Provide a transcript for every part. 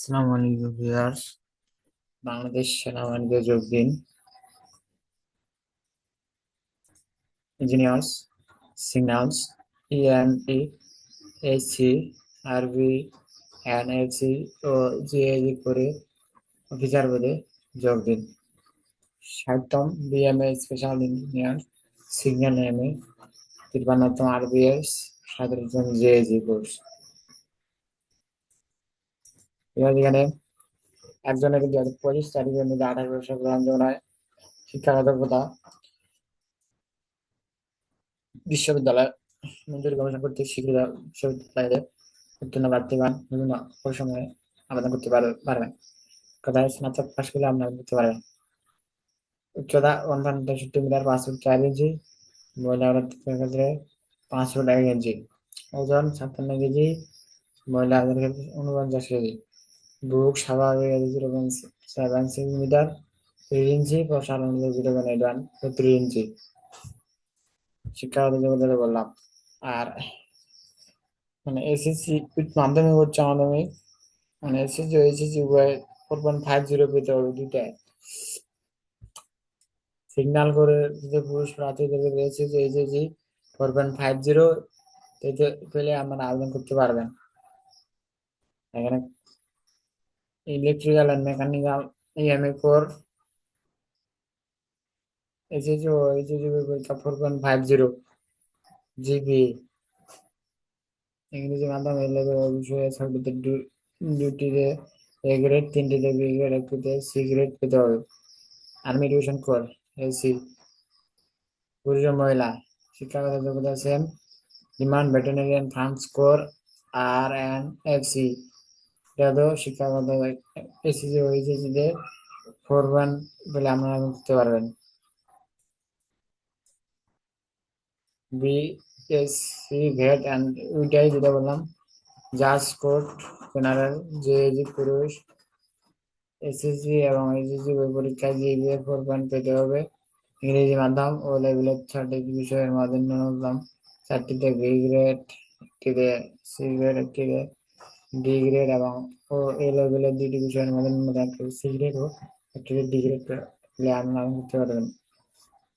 আসসালামু আলাইকুম ভিউয়ার্স। বাংলাদেশ সেনাবাহিনীতে যোগ দিন। Engineers signals EMP AC RB NAC ও জিএজি করে অফিসার পদে যোগ দিন। ষাটতম BMA special engineer signal MA তিপ্পান্নতম RBS সাধারণতম জিএজি কোর্স একজনের কিন্তু পঁচিশ তারিখের মধ্যে আঠাশ বছর শিক্ষাগত বিশ্ববিদ্যালয় মঞ্জুরি স্বীকৃত বিশ্ববিদ্যালয়ে উত্তীর্ণ প্রার্থীগণ বিভিন্ন আবেদন করতে পারবেন। স্নাতক পাশ করলে আপনারা করতে পারবেন। উচ্চতা পয়েন্ট তেষট্টি মিটার, পাঁচ ফুট চার ইঞ্চি, মহিলা ক্ষেত্রে পাঁচ ফুট এক ইঞ্চি, ওজন ছাপ্পান্ন কেজি মহিলাদের ক্ষেত্রে উনপঞ্চাশ কেজি। বুক zero point seven six metre three inch প্রসারণ zero point eight one three inch শিক্ষাগত যোগ্যতা বললাম। আর মানে এসএসসি মাধ্যমিক উচ্চ মাধ্যমিক। মানে এসএসসি ও এসএসসি উভয় ফোর পয়েন্ট ফাইভ জিরো পেতে হবে দুইটায়। সিগন্যাল করে যে পুরুষ প্রার্থীদের রয়েছে যে SSC four point five zero পেলে আপনারা আবেদন করতে পারবেন। এখানে and mechanical EMA core SSC O SSC পরীক্ষা four point five zero GB ইংরেজি মাধ্যমে বিষয়ে ছবিতে দুটিতে এ গ্রেড তিনটিতে বি গ্রেড একটিতে সি গ্রেড পেতে হবে। আর্মি ডিভিশন কোর এসি পুরুষ মহিলা, শিক্ষাগত যোগ্যতা same demand veterinarian farms core R N F C এটা শিক্ষাগত এসিসি ও এইচএসিতে ফোর ওয়ান বলে আপনারা করতে পারবেন। বিএসসি ভেট অ্যান্ড ওইটাই যেটা বললাম জাজ কোর্ট জেনারেল জেএজি পুরুষ এসএসসি এবং এইচএসসি বই পরীক্ষায় জিবিএ ফোর পয়েন্ট পেতে হবে, ইংরেজি মাধ্যম ও লেভেলের ছয়টি বিষয়ের মাধ্যমে ন্যূনতম চারটিতে বি গ্রেড একটিতে সি গ্রেড একটিতে ডি গ্রেড এবং ও এ লেভেলের দুইটি বিষয়ের মধ্যে ন্যূনতম একটি সি গ্রেড ও একটিতে ডি গ্রেড আপনারা করতে পারবেন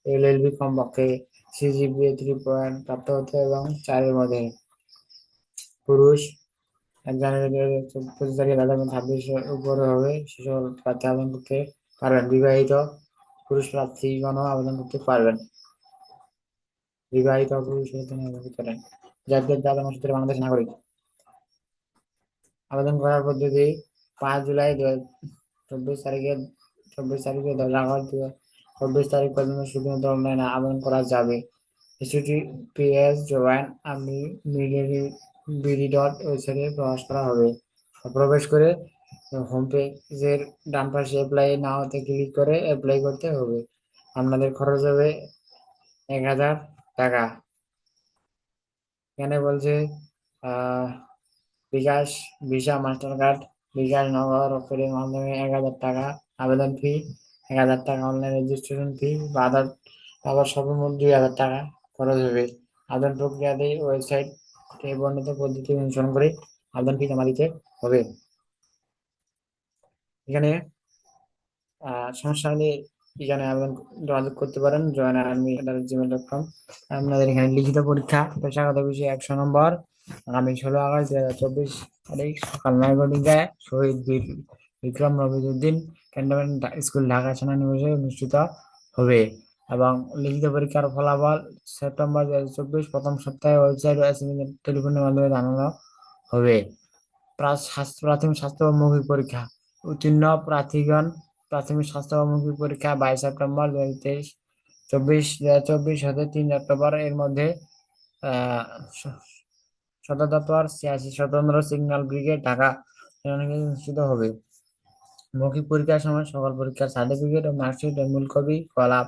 এল এল বি কমপক্ষে সিজিপিএ থ্রি পয়েন্ট প্রাপ্ত হতে এবং চারের মধ্যে পুরুষ এক জানুয়ারি পঁচিশ তারিখে তাদের ছাব্বিশ উপরে হবে সেসব প্রার্থী আবেদন করতে পারবেন। বিবাহিত পুরুষ প্রার্থীগণও আবেদন করতে পারবেন। বিবাহিত পুরুষ আবেদন করতে পারেন যাদের দাদা মসজিদের বাংলাদেশ নাগরিক। আবেদন করার পদ্ধতি পাঁচ জুলাই দু চব্বিশ তারিখে চব্বিশ তারিখে দশ চব্বিশ তারিখ পর্যন্ত শুধুমাত্র অনলাইন আবেদন করা যাবে। HTPS join army BD dot ওয়েবসাইটে প্রবেশ করা হবে। প্রবেশ করে হোম পেজের ডান পাশে অ্যাপ্লাই না হতে ক্লিক করে অ্যাপ্লাই করতে হবে। আপনাদের খরচ হবে এক হাজার টাকা। এখানে বলছে বিকাশ ভিসা মাস্টার কার্ড বিকাশ নগর অফারের মাধ্যমে এক হাজার টাকা আবেদন ফি এক হাজার টাকা অনলাইন রেজিস্ট্রেশন ফি বা আধার আবার সর্বমোট দুই হাজার টাকা খরচ হবে। আবেদন প্রক্রিয়াতে ওয়েবসাইট বর্ণিত পদ্ধতি অনুসরণ করে আবেদন ফি জমা দিতে হবে। এখানে সমস্যা হলে এখানে আবেদন যোগাযোগ করতে পারেন join army Gmail dot com আপনাদের এখানে লিখিত পরীক্ষা, পেশাগত বিষয়ে একশো নম্বর আগামী ষোলো আগস্ট দুই হাজার চব্বিশ তারিখ সকাল নয় ঘটিকায় শহীদ বীর বিক্রম রবিজুদ্দিন ক্যান্টনমেন্ট স্কুল ঢাকা সেনানিবাসে অনুষ্ঠিত হবে এবং লিখিত পরীক্ষার ফলাফল সেপ্টেম্বর দু হাজার চব্বিশ প্রথম সপ্তাহে ওয়েবসাইট ও টেলিফোনের মাধ্যমে জানানো হবে। প্রাথমিক স্বাস্থ্য মৌখিক পরীক্ষা। উত্তীর্ণ প্রার্থীগণ প্রাথমিক স্বাস্থ্য মৌখিক পরীক্ষা বাইশ সেপ্টেম্বর দু হাজার তেইশ চব্বিশ দু হাজার চব্বিশ হতে তিন অক্টোবর এর মধ্যে সদর দপ্তর স্বতন্ত্র সিগন্যাল ব্রিগেড, ঢাকা অনুষ্ঠিত হবে। মৌখিক পরীক্ষার সময় সকল পরীক্ষার সার্টিফিকেট ও মার্কশিট ও মূল কপি কলাপ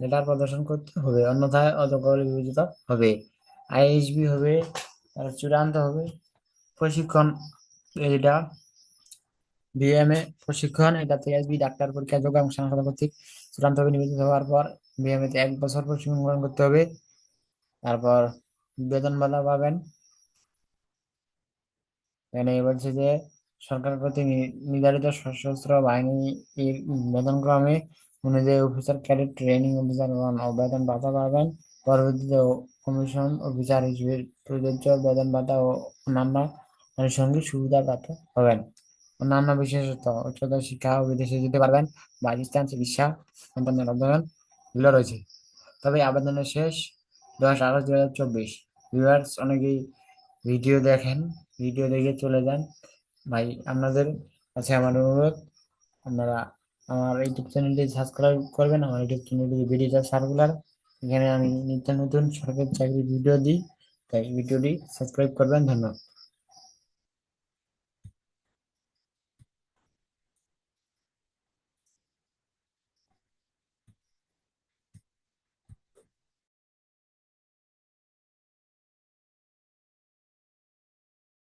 লেটার প্রদর্শন করতে হবে। অন্যথায় অযোগ্য বিবেচিত হবে। আইএসবি হবে চূড়ান্ত হবে। প্রশিক্ষণ, এটা বিএমএ প্রশিক্ষণ, এটা এসবি ডাক্তার পরীক্ষা যোগ্য এবং সংসদ কর্তৃক চূড়ান্ত হবে। নিবেদিত হওয়ার পর বিএমএ তে এক বছর প্রশিক্ষণ গ্রহণ করতে হবে। তারপর বেতন ভাতা পাবেন। এখানে বলছে যে সরকার কর্তৃক নির্ধারিত সশস্ত্র বাহিনীর বেতনক্রমে অনুযায়ী অফিসার ক্যাডেট ট্রেনিং অফিসারগণ ও বেতন ভাতা পাবেন। পরবর্তীতে কমিশন অফিসার হিসেবে প্রযোজ্য বেতন ভাতা ও অন্যান্য আনুষঙ্গিক সুবিধা প্রাপ্ত হবেন। অন্যান্য বিশেষত উচ্চতর শিক্ষা ও বিদেশে যেতে পারবেন। পাকিস্তান চিকিৎসা সম্পন্নের অধ্যয়ন এগুলো রয়েছে। তবে আবেদনের শেষ দশ আগস্ট দু হাজার চব্বিশ। ভিউয়ার্স, অনেকেই ভিডিও দেখেন, ভিডিও দেখে চলে যান। ভাই, আপনাদের কাছে আমার অনুরোধ, আপনারা আমার ইউটিউব চ্যানেলটি সাবস্ক্রাইব করবেন, আমার ইউটিউব চ্যানেলটি ভিডিওটা সার্কুলার, এখানে আমি নিত্য নতুন সরকারি চাকরির ভিডিও দিই। তাই ভিডিওটি সাবস্ক্রাইব করবেন, ধন্যবাদ।